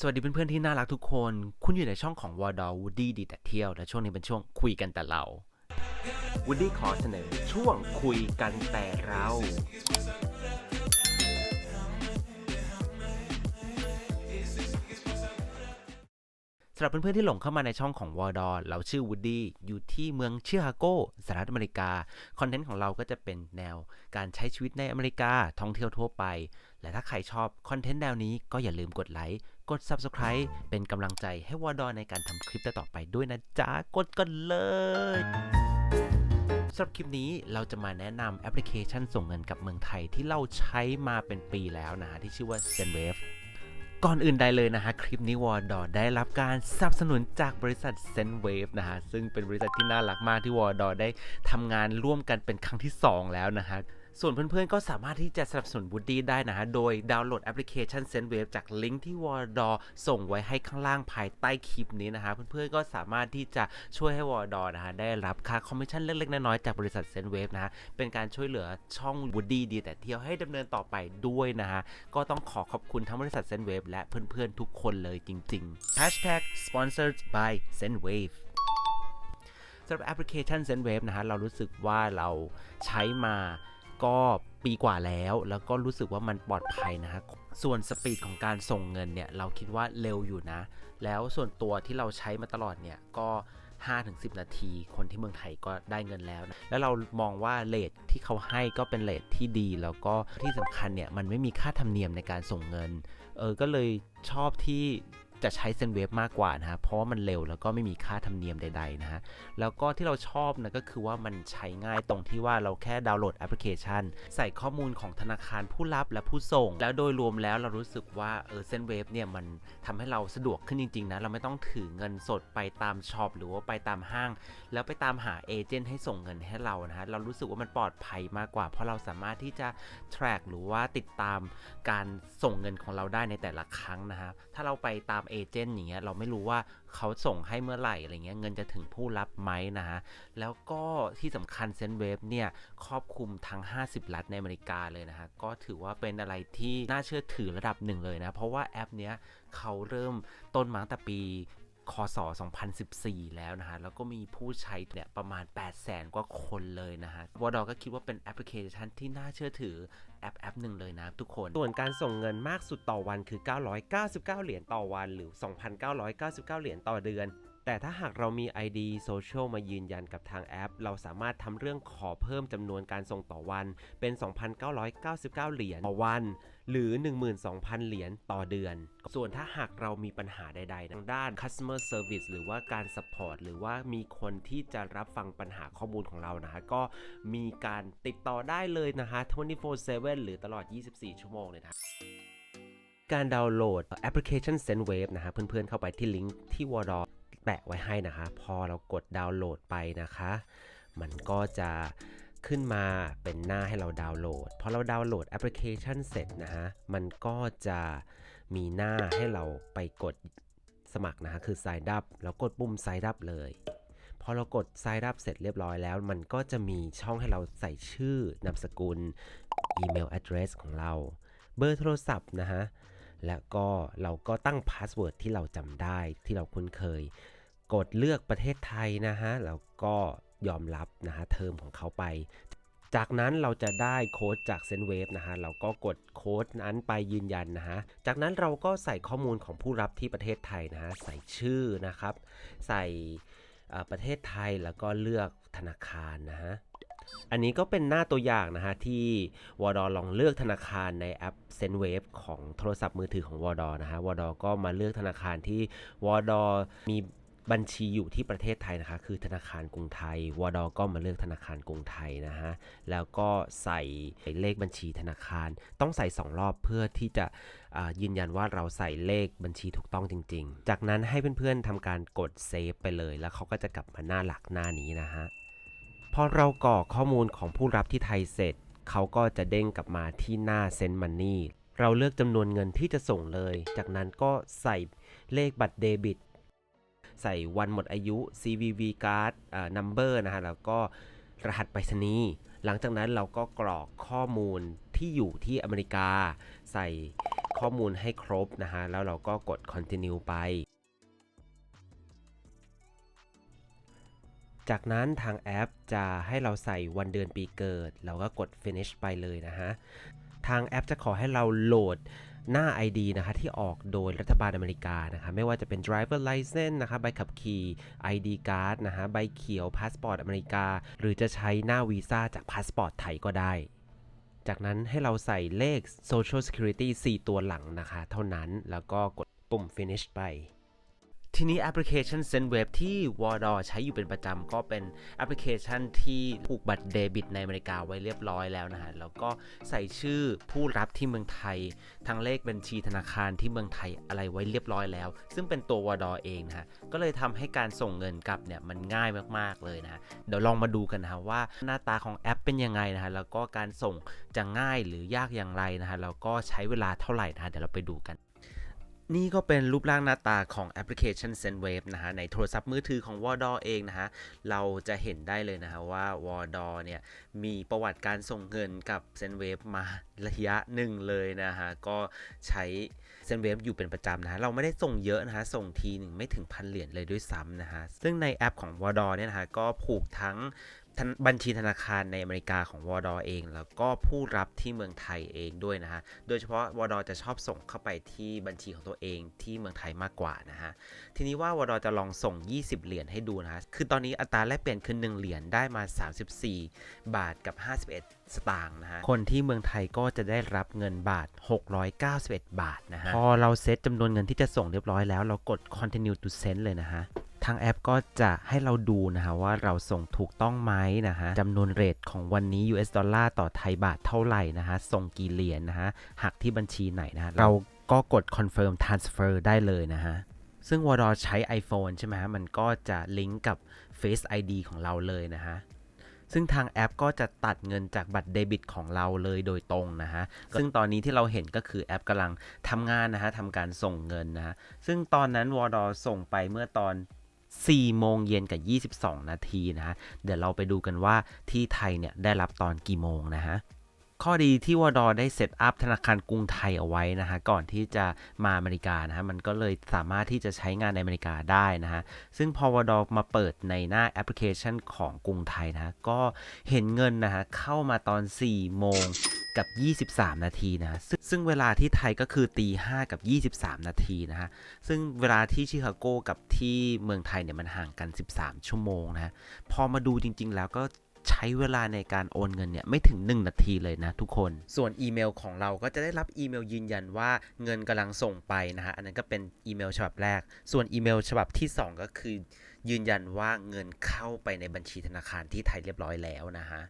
สวัสดีเพื่อนๆที่น่ารักทุกคน คุณอยู่ในช่องของวอ d วูดดี้ดีแต่เที่ยว และช่วงนี้เป็นช่วงคุยกันแต่เราวูดดี้ขอเสนอช่วงคุยกันแต่เรา สำหรับเพื่อนๆที่หลงเข้ามาในช่องของวอดอเราชื่อวูดดี้อยู่ที่เมืองชิคาโกสหรัฐอเมริกา คอนเทนต์ของเราก็จะเป็นแนวการใช้ชีวิตในอเมริกาท่องเที่ยวทั่วไป และถ้าใครชอบคอนเทนต์แนวนี้ก็อย่าลืมกดไลค์ กด Subscribe เป็นกำลังใจให้วอดอในการทำคลิปต่อๆไปด้วยนะจ๊ะ กดกันเลยสำหรับคลิปนี้เราจะมาแนะนำแอปพลิเคชันส่งเงินกับเมืองไทยที่เราใช้มาเป็นปีแล้วนะฮะที่ชื่อว่า Zenwave ก่อนอื่นใดเลยนะฮะ คลิปนี้วอร์ดอได้รับการสนับสนุนจากบริษัท Zenwave นะฮะ ซึ่งเป็นบริษัทที่น่ารักมากที่วอร์ดอได้ทำงานร่วมกันเป็นครั้งที่ 2 แล้วนะฮะ ส่วนเพื่อนๆ ก็สามารถที่จะสนับสนุนบูดดี้ได้นะฮะ โดยดาวน์โหลดแอปพลิเคชัน Zenwave จากลิงก์ที่วอร์ดอส่งไว้ให้ข้างล่างภายใต้คลิปนี้นะฮะ เพื่อนๆ ก็สามารถที่จะช่วยให้วอร์ดอนะฮะ ได้รับค่าคอมมิชชั่นเล็กๆ น้อยๆ จากบริษัท Zenwave นะฮะ เป็นการช่วยเหลือช่องบูดดี้ดีแต่เที่ยวให้ดำเนินต่อไปด้วยนะฮะ ก็ต้องขอขอบคุณทั้งบริษัท Zenwave และเพื่อนๆ ทุกคนเลยจริงๆ Hashtag sponsored by Zenwave สำหรับแอปพลิเคชัน Zenwave นะฮะ เรารู้สึกว่าเราใช้มา ก็ปีกว่าแล้ว แล้วก็รู้สึกว่ามันปลอดภัยนะฮะส่วนสปีดของการส่งเงินเนี่ยเราคิดว่าเร็วอยู่นะ แล้วส่วนตัวที่เราใช้มาตลอดเนี่ยก็5-10 นาที คนที่เมืองไทยก็ได้เงินแล้วนะแล้วเรามองว่าเลทที่เขาให้ก็เป็นเลทที่ดี แล้วก็ที่สำคัญเนี่ยมันไม่มีค่าธรรมเนียมในการส่งเงิน เออ ก็เลยชอบที่ จะใช้เซนเวฟมากกว่านะฮะเพราะว่ามันเร็วแล้วก็ไม่มีค่าธรรมเนียมใดๆนะฮะแล้วก็ที่เราชอบนะก็คือว่ามันใช้ง่ายตรงที่ว่าเราแค่ดาวน์โหลดแอปพลิเคชัน ใส่ข้อมูลของธนาคารผู้รับและผู้ส่ง แล้วโดยรวมแล้วเรารู้สึกว่าเออเซนเวฟเนี่ยมันทำให้เราสะดวกขึ้นจริงๆนะเราไม่ต้องถือเงินสดไปตามช็อปหรือว่าไปตามห้าง แล้วไปตามหาเอเจนต์ให้ส่งเงินให้เรานะฮะเรารู้สึกว่ามันปลอดภัยมากกว่า เพราะเราสามารถที่จะ track หรือว่าติดตามการส่งเงินของเราได้ในแต่ละครั้งนะฮะถ้าเราไปตามเอเจนต์อย่างเงี้ยเราไม่รู้ว่าเขาส่งให้เมื่อไหร่อะไรเงี้ยเงินจะถึงผู้รับไหมนะฮะแล้วก็ที่สำคัญเซนเวฟเนี่ยครอบคลุมทั้ง 50 รัฐในอเมริกาเลยนะฮะก็ถือว่าเป็นอะไรที่น่าเชื่อถือระดับหนึ่งเลยนะ เพราะว่าแอปเนี้ยเขาเริ่มต้นมาตั้งแต่ปี คศ 2014 แล้วนะฮะ แล้วก็มีผู้ใช้เนี่ยประมาณ 800,000กว่าคนเลยนะฮะวอดอก็คิดว่าเป็นแอปพลิเคชันที่น่าเชื่อถือแอปแอปหนึ่งเลยนะทุกคน ส่วนการส่งเงินมากสุดต่อวันคือ 999 เหรียญต่อวันหรือ 2,999 เหรียญต่อเดือนแต่ถ้าหากเรามี ID Social มายืนยันกับทางแอป เราสามารถทำเรื่องขอเพิ่มจำนวนการส่งต่อวันเป็น 2,999 เหรียญต่อวัน หรือ 12,000 เหรียญต่อเดือน ส่วนถ้าหากเรามีปัญหาใดๆทางด้าน customer service หรือว่าการ support หรือว่ามีคนที่จะรับฟังปัญหาข้อมูลของเรานะฮะก็มีการติดต่อได้เลยนะฮะ24/7 หรือตลอด 24 ชั่วโมงเลยนะการดาวน์โหลดแอปพลิเคชัน Zenwave นะฮะเพื่อนๆเข้าไปที่ลิงก์ที่วอดอแปะไว้ให้นะคะ พอเรากดดาวน์โหลดไปนะคะ มันก็จะ ขึ้นมาเป็นหน้าให้เราดาวน์โหลด พอเราดาวน์โหลดแอปพลิเคชันเสร็จนะฮะ มันก็จะมีหน้าให้เราไปกดสมัครนะฮะ คือ sign up แล้วกดปุ่ม sign up เลย พอเรากด sign up เสร็จเรียบร้อยแล้ว มันก็จะมีช่องให้เราใส่ชื่อนามสกุลอีเมล address ของเรา เบอร์โทรศัพท์นะฮะ และก็เราก็ตั้งพาสเวิร์ดที่เราจำได้ที่เราคุ้นเคย กดเลือกประเทศไทยนะฮะ แล้วก็ ยอมรับนะฮะเทอมของเขาไป จากนั้นเราจะได้โค้ดจาก Zenwave นะฮะเราก็กดโค้ดนั้นไปยืนยันนะฮะจากนั้นเราก็ใส่ข้อมูลของผู้รับที่ประเทศไทยนะฮะใส่ชื่อนะครับ ใส่ประเทศไทยแล้วก็เลือกธนาคารนะฮะอันนี้ก็เป็นหน้าตัวอย่างนะฮะที่วอดอลองเลือกธนาคารในแอป Zenwave ของโทรศัพท์มือถือของวอดอนะฮะวอดอก็มาเลือกธนาคารที่วอดอมี บัญชีอยู่ที่ประเทศไทยนะคะ คือธนาคารกรุงไทยวอดอก็มาเลือกธนาคารกรุงไทยนะฮะ แล้วก็ใส่เลขบัญชีธนาคาร ต้องใส่ 2 รอบเพื่อที่จะยืนยันว่าเราใส่เลขบัญชีถูกต้องจริง ๆ จากนั้นให้เพื่อนๆทำการกดเซฟไปเลย แล้วเขาก็จะกลับมาหน้าหลักหน้านี้นะฮะ พอเรากรอกข้อมูลของผู้รับที่ไทยเสร็จ เขาก็จะเด้งกลับมาที่หน้า Send Money เราเลือกจำนวนเงินที่จะส่งเลย จากนั้นก็ใส่เลขบัตรเดบิต ใส่วันหมดอายุ CVV card number นะฮะ แล้วก็รหัสไปรษณีย์ หลังจากนั้นเราก็กรอกข้อมูลที่อยู่ที่อเมริกา ใส่ข้อมูลให้ครบนะฮะ แล้วเราก็กด continue ไปจากนั้นทางแอปจะให้เราใส่วันเดือนปีเกิด เราก็กด finish ไปเลยนะฮะ ทางแอปจะขอให้เราโหลด หน้า ID นะคะที่ออกโดยรัฐบาลอเมริกานะคะไม่ว่าจะเป็น driver license นะคะใบขับขี่ ID card นะคะใบเขียวพาสปอร์ตอเมริกา หรือจะใช้หน้าวีซ่าจากพาสปอร์ตไทยก็ได้ จากนั้นให้เราใส่เลข social security 4 ตัวหลังนะคะ เท่านั้นแล้วก็กดปุ่ม finish ไป ทีนี้แอปพลิเคชัน SendWave ที่ w a r d o ใช้อยู่เป็นประจำก็เป็นแอปพลิเคชันที่ผูกบัตรเดบิตในอเมริกาไว้เรียบร้อยแล้วนะฮะ แล้วก็ใส่ชื่อผู้รับที่เมืองไทย ทั้งเลขบัญชีธนาคารที่เมืองไทยอะไรไว้เรียบร้อยแล้ว ซึ่งเป็นตัว w a r d o เองนะฮะ ก็เลยทำให้การส่งเงินกลับเนี่ยมันง่ายมากๆเลยนะะเดี๋ยวลองมาดูกันนะะว่าหน้าตาของแอปเป็นยังไงนะฮะแล้วก็การส่งจะง่ายหรือยากอย่างไรนะฮะแล้วก็ใช้เวลาเท่าไหร่นะฮะเดี๋ยวเราไปดูกัน นี่ก็เป็นรูปร่างหน้าตาของแอปพลิเคชัน SendWave นะฮะในโทรศัพท์มือถือของ w a d o เองนะฮะเราจะเห็นได้เลยนะฮะว่า w a d o เนี่ยมีประวัติการส่งเงินกับ SendWave มาระยะหนึ่งเลยนะฮะก็ใช้ SendWave อยู่เป็นประจำนะฮะเราไม่ได้ส่งเยอะนะฮะส่งทีหนึ่งไม่ถึงพันเหรียญเลยด้วยซ้ำนะฮะซึ่งในแอปของ w a d o เนี่ยนะฮะก็ผูกทั้ง บัญชีธนาคารในอเมริกาของวอดอเอง แล้วก็ผู้รับที่เมืองไทยเองด้วยนะฮะ โดยเฉพาะวอดอจะชอบส่งเข้าไปที่บัญชีของตัวเองที่เมืองไทยมากกว่านะฮะ ทีนี้ว่าวอดอจะลองส่ง 20 เหรียญให้ดูนะฮะ คือตอนนี้อัตราแลกเปลี่ยนคือ1เหรียญได้มา 34 บาทกับ 51 สตางค์นะฮะ คนที่เมืองไทยก็จะได้รับเงินบาท 691 บาทนะฮะ พอเราเซตจำนวนเงินที่จะส่งเรียบร้อยแล้วเรากด continue to send เลยนะฮะ ทางแอปก็จะให้เราดูนะฮะว่าเราส่งถูกต้องไหมนะฮะจำนวนเรทของวันนี้ US ดอลลาร์ต่อไทยบาทเท่าไหร่นะฮะส่งกี่เหรียญนะฮะหักที่บัญชีไหนนะฮะเราก็กด confirm transfer ได้เลยนะฮะซึ่งวอดอใช้ iPhone ใช่ไหมฮะมันก็จะลิงก์กับ Face ID ของเราเลยนะฮะซึ่งทางแอปก็จะตัดเงินจากบัตรเดบิตของเราเลยโดยตรงนะฮะ ซึ่งตอนนี้ที่เราเห็นก็คือแอปกำลังทำงานนะฮะทำการส่งเงินนะฮะ ซึ่งตอนนั้นวอดอส่งไปเมื่อตอน 4 โมงเย็นกับ 22 นาทีนะฮะ เดี๋ยวเราไปดูกันว่าที่ไทยเนี่ยได้รับตอนกี่โมงนะฮะข้อดีที่วดอได้เซตอัพธนาคารกรุงไทยเอาไว้นะฮะก่อนที่จะมาอเมริกานะฮะมันก็เลยสามารถที่จะใช้งานในอเมริกาได้นะฮะซึ่งพอวดอมาเปิดในหน้าแอปพลิเคชันของกรุงไทยนะะก็เห็นเงินนะฮะเข้ามาตอน 4 โมงกับ 23 นาทีนะซึ่งเวลาที่ไทยก็คือตี5กับ 23 นาทีนะฮะ ซึ่งเวลาที่ชิคาโกกับที่เมืองไทยเนี่ยมันห่างกัน 13 ชั่วโมงนะะพอมาดูจริง ๆ แล้วก็ใช้เวลาในการโอนเงินเนี่ยไม่ถึง 1 นาทีเลยนะทุกคน ส่วนอีเมลของเราก็จะได้รับอีเมลยืนยันว่าเงินกำลังส่งไปนะฮะ อันนั้นก็เป็นอีเมลฉบับแรก ส่วนอีเมลฉบับที่ 2 ก็คือ ยืนยันว่าเงินเข้าไปในบัญชีธนาคารที่ไทยเรียบร้อยแล้วนะฮะ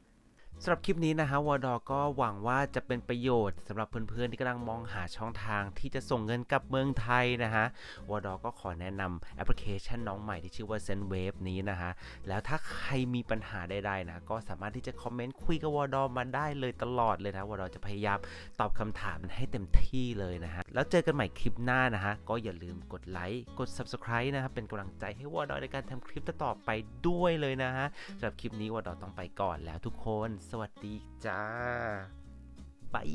สำหรับคลิปนี้นะฮะวอดอก็หวังว่าจะเป็นประโยชน์สำหรับเพื่อนๆที่กำลังมองหาช่องทางที่จะส่งเงินกลับเมืองไทยนะฮะวอดอก็ขอแนะนำแอปพลิเคชันน้องใหม่ที่ชื่อว่า SendWave นี้นะฮะแล้วถ้าใครมีปัญหาใดๆนะก็สามารถที่จะคอมเมนต์คุยกับวอดอมาได้เลยตลอดเลยนะวอดอจะพยายามตอบคำถามให้เต็มที่เลยนะฮะแล้วเจอกันใหม่คลิปหน้านะฮะก็อย่าลืมกดไลค์กด Subscribe นะครับเป็นกำลังใจให้วอดอในการทำคลิปต่อไปด้วยเลยนะฮะสำหรับคลิปนี้วอดอต้องไปก่อนแล้วทุกคนสวัสดีจ้าบาย